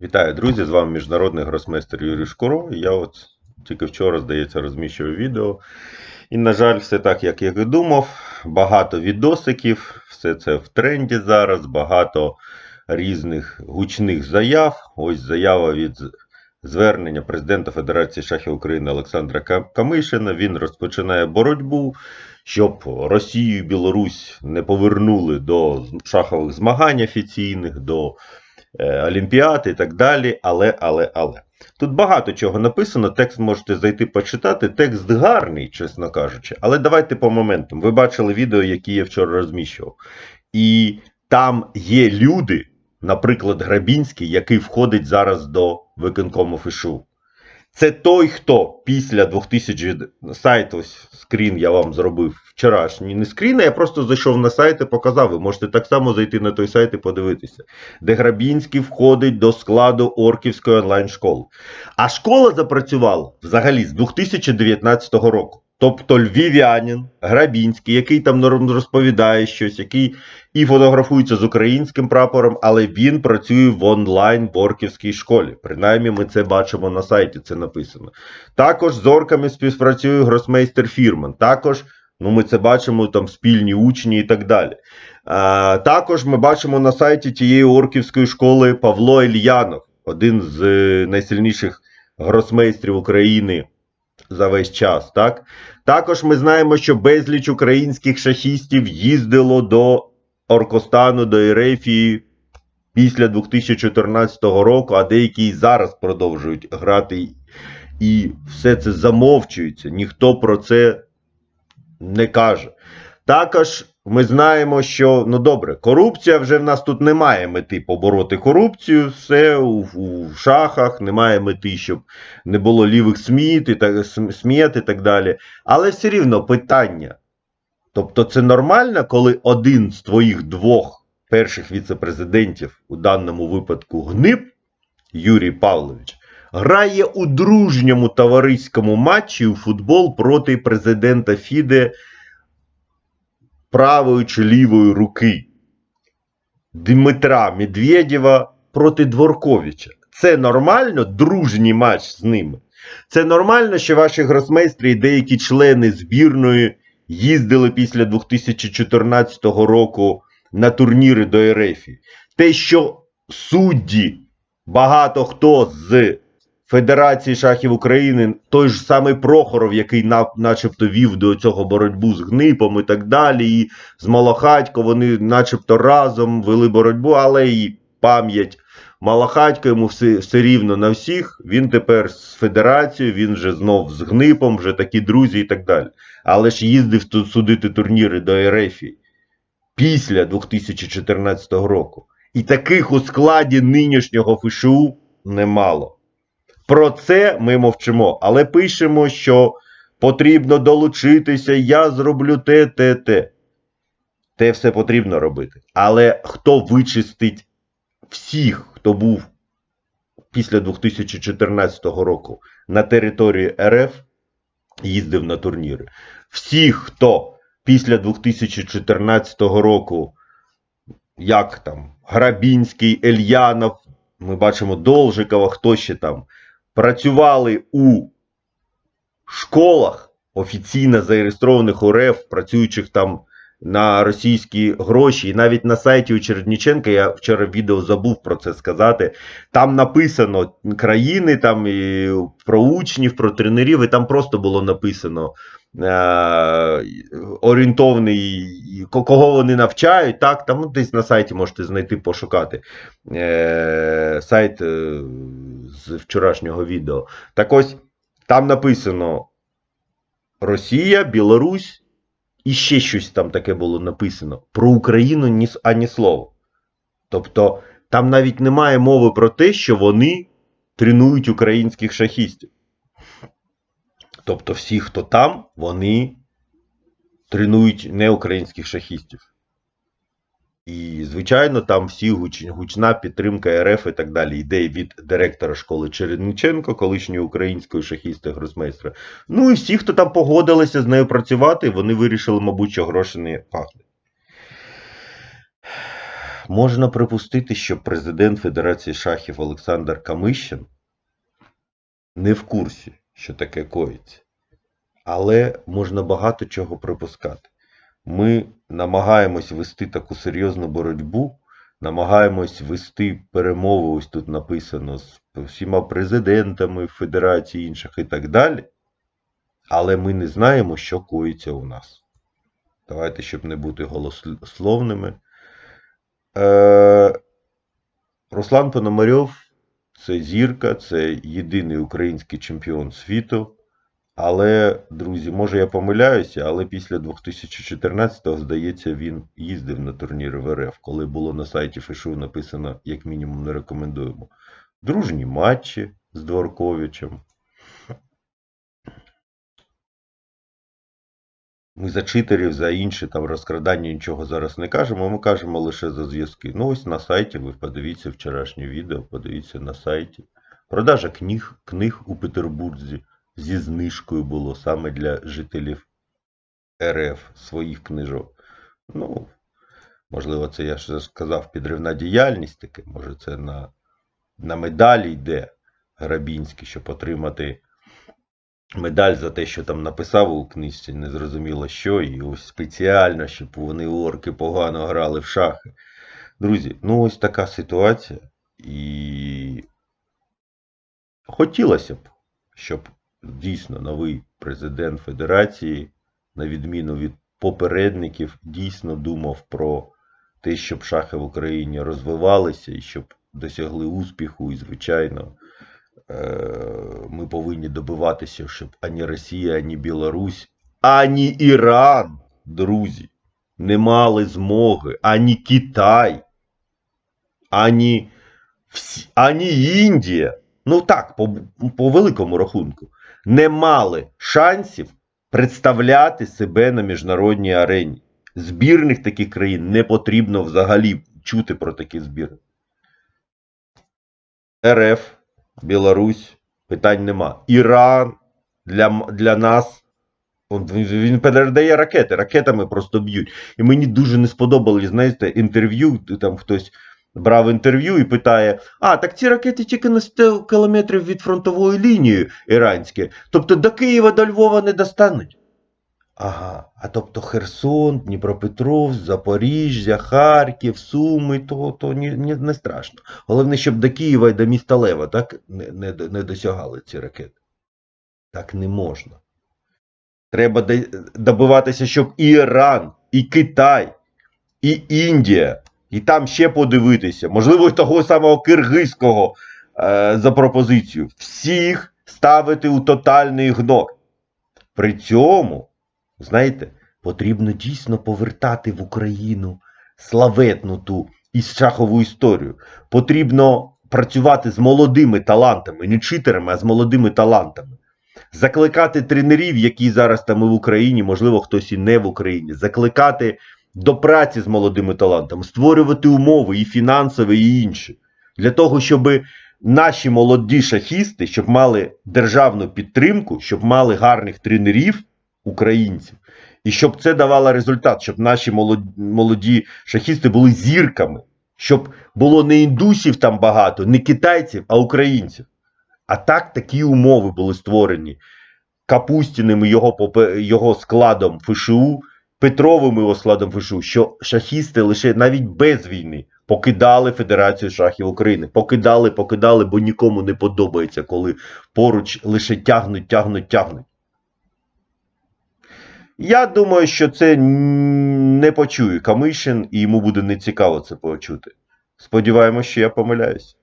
Вітаю, друзі! З вами міжнародний гросмейстер Юрій Шкуро. Я от тільки вчора, здається, розміщував відео. І, на жаль, все так, як я і думав. Багато відосиків, все це в тренді зараз, багато різних гучних заяв. Ось заява від звернення президента Федерації шахів України Олександра Камишина. Він розпочинає боротьбу, щоб Росію і Білорусь не повернули до шахових змагань офіційних, до Олімпіад і так далі. Але, але, але. Тут багато чого написано. Текст можете зайти почитати. Текст гарний, чесно кажучи. Але давайте по моментам. Ви бачили відео, які я вчора розміщував. І там є люди, наприклад, Грабінський, який входить зараз до виконкому ФШУ. Це той, хто після 2000 сайт, ось скрін я вам зробив вчорашній. Не скрін, я просто зайшов на сайт і показав. Ви можете так само зайти на той сайт і подивитися, де Грабінський входить до складу Орківської онлайн-школи. А школа запрацювала взагалі з 2019 року. Тобто львів'янин Грабінський, який там розповідає щось, який і фотографується з українським прапором, але він працює в онлайн в Орківській школі. Принаймні, ми це бачимо на сайті, це написано. Також з орками співпрацює гросмейстер Фірман. Також ну, ми це бачимо там спільні учні і так далі. А, також ми бачимо на сайті тієї орківської школи Павло Ільянов, один з е, найсильніших гросмейстрів України за весь час. Так? Також ми знаємо, що безліч українських шахістів їздило до Оркостану, до Ерефії після 2014 року, а деякі і зараз продовжують грати. І все це замовчується. Ніхто про це не каже. Також ми знаємо, що ну добре, корупція вже в нас тут немає мети побороти корупцію. Все у, у шахах, немає мети, щоб не було лівих сміт і так, сміт і так далі. Але все рівно питання. Тобто, це нормально, коли один з твоїх двох перших віцепрезидентів, у даному випадку Гниб Юрій Павлович, грає у дружньому товариському матчі у футбол проти президента Фіде правої чи лівої руки Дмитра Медведєва проти Дворковича. Це нормально, дружній матч з ними. Це нормально, що ваші гросмейстри і деякі члени збірної їздили після 2014 року на турніри до Ерефі. Те, що судді, багато хто з Федерації шахів України, той ж самий Прохоров, який на, начебто вів до цього боротьбу з гнипом і так далі, і з Малахатько, вони начебто разом вели боротьбу, але і пам'ять Малахатько йому все, все рівно на всіх. Він тепер з Федерацією, він вже знов з гнипом, вже такі друзі і так далі. Але ж їздив тут судити турніри до Ерефії після 2014 року. І таких у складі нинішнього ФШУ немало. Про це ми мовчимо, але пишемо, що потрібно долучитися, я зроблю те, те, те. Те все потрібно робити. Але хто вичистить всіх, хто був після 2014 року на території РФ, їздив на турніри. Всіх, хто після 2014 року, як там, Грабінський, Ельянов, ми бачимо Должикова, хто ще там, працювали у школах, офіційно зареєстрованих у РФ, працюючих там на російські гроші, і навіть на сайті у Чередніченка, я вчора в відео забув про це сказати. Там написано країни, там і про учнів, про тренерів, і там просто було написано е- орієнтовний, кого вони навчають. Так, там ну, десь на сайті можете знайти, пошукати е- сайт е- з вчорашнього відео. Так ось там написано Росія, Білорусь. І ще щось там таке було написано. Про Україну ні, ані слова. Тобто, там навіть немає мови про те, що вони тренують українських шахістів. Тобто, всі, хто там, вони тренують не українських шахістів. І, звичайно, там всі гуч, гучна підтримка РФ і так далі йде від директора школи Чередниченко, колишньої української шахісти гросмейстра. Ну і всі, хто там погодилися з нею працювати, вони вирішили, мабуть, що гроші не пахнуть. можна припустити, що президент Федерації шахів Олександр Камищин не в курсі, що таке коїться. Але можна багато чого припускати. Ми намагаємось вести таку серйозну боротьбу, намагаємось вести перемови, ось тут написано, з всіма президентами Федерації інших і так далі. Але ми не знаємо, що коїться у нас. Давайте, щоб не бути голословними. Е, Руслан Пономарьов це зірка, це єдиний український чемпіон світу. Але, друзі, може я помиляюся, але після 2014-го, здається, він їздив на турніри в РФ, коли було на сайті ФШУ написано, як мінімум, не рекомендуємо. Дружні матчі з Дворковичем. Ми за читерів, за інші там розкрадання нічого зараз не кажемо, ми кажемо лише за зв'язки. Ну, ось на сайті, ви подивіться вчорашнє відео, подивіться на сайті. Продажа книг, книг у Петербурзі зі знижкою було саме для жителів РФ своїх книжок. Ну, можливо, це я ж сказав підривна діяльність таке, може це на, на медалі йде Грабінський, щоб отримати медаль за те, що там написав у книжці, незрозуміло що, і ось спеціально, щоб вони орки погано грали в шахи. Друзі, ну ось така ситуація. І хотілося б, щоб дійсно новий президент Федерації, на відміну від попередників, дійсно думав про те, щоб шахи в Україні розвивалися і щоб досягли успіху, і, звичайно, ми повинні добиватися, щоб ані Росія, ані Білорусь, ані Іран, друзі, не мали змоги, ані Китай, ані, всі, ані Індія. Ну так, по, по великому рахунку, не мали шансів представляти себе на міжнародній арені. Збірних таких країн не потрібно взагалі чути про такі збірні. РФ, Білорусь, питань нема. Іран для для нас. Він передає ракети, ракетами просто б'ють. І мені дуже не сподобалось, знаєте, інтерв'ю, там хтось брав інтерв'ю і питає: А, так ці ракети тільки на 100 кілометрів від фронтової лінії іранські. Тобто до Києва, до Львова не достануть. Ага, а тобто Херсон, Дніпропетровськ, Запоріжжя, Харків, Суми, то то не, не, не страшно. Головне, щоб до Києва і до міста Лева так, не, не, не досягали ці ракети. Так не можна. Треба добиватися, щоб і Іран, і Китай, і Індія, і там ще подивитися, можливо, того самого Киргизького е, за пропозицію. Всіх ставити у тотальний ігнор. При цьому. Знаєте, потрібно дійсно повертати в Україну славетну ту і шахову історію. Потрібно працювати з молодими талантами, не читерами, а з молодими талантами. Закликати тренерів, які зараз там і в Україні, можливо, хтось і не в Україні, закликати до праці з молодими талантами, створювати умови і фінансові, і інші. Для того, щоб наші молоді шахісти, щоб мали державну підтримку, щоб мали гарних тренерів українців. І щоб це давало результат, щоб наші молоді, шахісти були зірками, щоб було не індусів там багато, не китайців, а українців. А так такі умови були створені Капустіним і його, його складом ФШУ, Петровим його складом ФШУ, що шахісти лише навіть без війни покидали Федерацію шахів України. Покидали, покидали, бо нікому не подобається, коли поруч лише тягнуть, тягнуть, тягнуть. Я думаю, що це не почує Камишин і йому буде нецікаво це почути. Сподіваємось, що я помиляюсь.